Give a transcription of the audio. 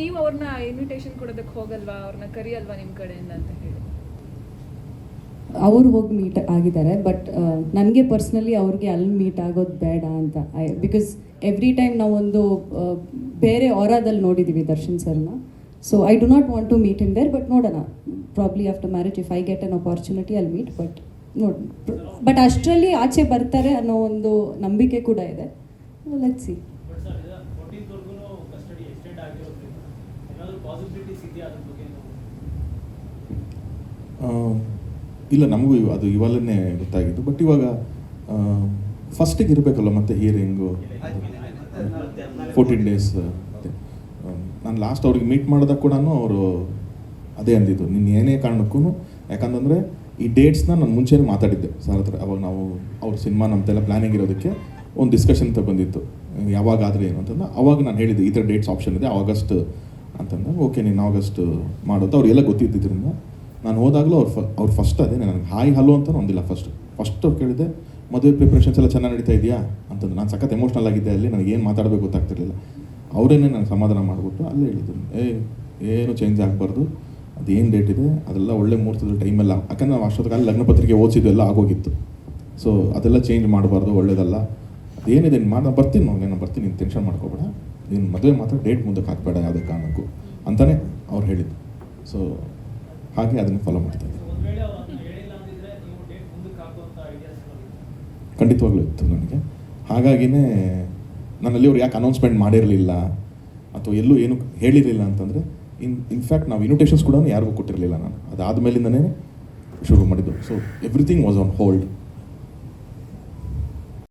ನೀವು ಅವ್ರನ್ನ ಇನ್ವಿಟೇಷನ್ ಕೊಡೋದಕ್ಕೆ ಹೋಗಲ್ವಾ? ಅವ್ರನ್ನ ಕರಿಯಲ್ವಾ ನಿಮ್ಮ ಕಡೆಯಿಂದ ಅಂತ ಹೇಳಿ. ಅವ್ರು ಹೋಗಿ ಮೀಟ್ ಆಗಿದ್ದಾರೆ ಬಟ್ ನನಗೆ ಪರ್ಸ್ನಲಿ ಅವ್ರಿಗೆ ಅಲ್ಲಿ ಮೀಟ್ ಆಗೋದು ಬೇಡ ಅಂತ. ಐ ಬಿಕಾಸ್ ಎವ್ರಿ ಟೈಮ್ ನಾವೊಂದು ಬೇರೆ ಆರಾದಲ್ಲಿ ನೋಡಿದ್ದೀವಿ ದರ್ಶನ್ ಸರ್ನ. So I do not want to meet in there but ನೋಡೋಣ. Probably after marriage if I get an opportunity ಅಲ್ಲಿ ಮೀಟ್ ಬಟ್ ನೋಡ್ ಬಟ್ ಅಷ್ಟರಲ್ಲಿ ಆಚೆ ಬರ್ತಾರೆ ಅನ್ನೋ ಒಂದು ನಂಬಿಕೆ ಕೂಡ ಇದೆ. ಲೆಟ್ ಸಿ ಇಲ್ಲ, ನಮಗೂ ಅದು ಇವಾಗಲೇ ಗೊತ್ತಾಗಿತ್ತು ಬಟ್ ಇವಾಗ ಫಸ್ಟಿಗೆ ಇರಬೇಕಲ್ಲ ಮತ್ತೆ ಹಿಯರಿಂಗು ಫೋರ್ಟೀನ್ ಡೇಸ್ ನಾನು ಲಾಸ್ಟ್ ಅವ್ರಿಗೆ ಮೀಟ್ ಮಾಡಿದಾಗ ಕೂಡ ಅವರು ಅದೇ ಅಂದಿದ್ದು. ನಿನ್ನ ಏನೇ ಕಾರಣಕ್ಕೂ ಯಾಕಂತಂದರೆ ಈ ಡೇಟ್ಸ್ನ ನಾನು ಮುಂಚೆನೇ ಮಾತಾಡಿದ್ದೆ. ಸರ್ ಹತ್ರ ಅವಾಗ ನಾವು ಅವ್ರ ಸಿನಿಮಾ ನಮ್ದೆಲ್ಲ ಪ್ಲಾನಿಂಗ್ ಇರೋದಕ್ಕೆ ಒಂದು ಡಿಸ್ಕಷನ್ ಅಂತ ಬಂದಿತ್ತು. ಏನು ಅಂತಂದ್ರೆ ಅವಾಗ ನಾನು ಹೇಳಿದ್ದೆ, ಈ ಥರ ಡೇಟ್ಸ್ ಆಪ್ಷನ್ ಇದೆ. ಆಗಸ್ಟ್ ಅಂತಂದಾಗ ಓಕೆ ನೀನು ಆಗಸ್ಟ್ ಮಾಡೋದು. ಅವ್ರಿಗೆಲ್ಲ ಗೊತ್ತಿದ್ದರಿಂದ ನಾನು ಹೋದಾಗಲೂ ಅವ್ರು ಫ, ಅವ್ರು ಫಸ್ಟ್ ಅದೇ, ನನಗೆ ಹಾಯ್ ಹಲೋ ಅಂತ ಒಂದಿಲ್ಲ ಫಸ್ಟ್ ಫಸ್ಟ್ ಅವ್ರು ಕೇಳಿದೆ, ಮದುವೆ ಪ್ರಿಪ್ರೇಷನ್ಸ್ ಎಲ್ಲ ಚೆನ್ನಾಗಿ ನಡೀತಾ ಇದೆಯಾ? ಅಂತಂದು. ನಾನು ಸಖತ್ ಎಮೋಷ್ನಲ್ ಆಗಿದ್ದೆ ಅಲ್ಲಿ, ನನಗೆ ಏನು ಮಾತಾಡಬೇಕು ಗೊತ್ತಾಗ್ತಿರಲಿಲ್ಲ. ಅವರೇನೆ ನಾನು ಸಮಾಧಾನ ಮಾಡಿಬಿಟ್ಟು ಅಲ್ಲೇ ಹೇಳಿದ್ರು. ಏ, ಏನು ಚೇಂಜ್ ಆಗಬಾರ್ದು? ಅದೇನು ಡೇಟ್ ಇದೆ? ಅದೆಲ್ಲ ಒಳ್ಳೆ ಮೂರ್ತದ ಟೈಮೆಲ್ಲ ಯಾಕಂದ್ರೆ ನಾವು ಅಷ್ಟೊತ್ತಿಗೆ ಅಲ್ಲಿ ಲಗ್ನ ಪತ್ರಿಕೆ ಓದಿಸಿದ್ದು ಎಲ್ಲ ಆಗೋಗಿತ್ತು. ಸೊ ಅದೆಲ್ಲ ಚೇಂಜ್ ಮಾಡಬಾರ್ದು, ಒಳ್ಳೇದಲ್ಲ. ಅದೇನಿದೆ, ನಾನು ಬರ್ತೀನಿ ನಾನು ಬರ್ತೀನಿ, ನೀನು ಟೆನ್ಷನ್ ಮಾಡ್ಕೋಬೇಡ. ನೀನು ಮದುವೆ ಮಾತ್ರ ಡೇಟ್ ಮುಂದಕ್ಕೆ ಹಾಕಬೇಡ ಯಾವುದೇ ಕಾರಣಕ್ಕೂ ಅಂತಲೇ ಅವ್ರು ಹೇಳಿದ್ದು. ಸೊ ಹಾಗೆ ಅದನ್ನು ಫಾಲೋ ಮಾಡ್ತಾ ಇದ್ದೀನಿ ಖಂಡಿತವಾಗ್ಲೂ ಇತ್ತು ನನಗೆ. ಹಾಗಾಗಿನೇ ನನ್ನಲ್ಲಿ ಅವ್ರು ಯಾಕೆ ಅನೌನ್ಸ್ಮೆಂಟ್ ಮಾಡಿರಲಿಲ್ಲ ಅಥವಾ ಎಲ್ಲೂ ಏನು ಹೇಳಿರಲಿಲ್ಲ ಅಂತಂದರೆ, ಇನ್ ಇನ್ಫ್ಯಾಕ್ಟ್ ನಾವು ಇನ್ವಿಟೇಷನ್ಸ್ ಕೂಡ ಯಾರಿಗೂ ಕೊಟ್ಟಿರಲಿಲ್ಲ ನಾನು. ಅದಾದ ಮೇಲಿಂದನೇ ಶುರು ಮಾಡಿದ್ದು. So everything was on hold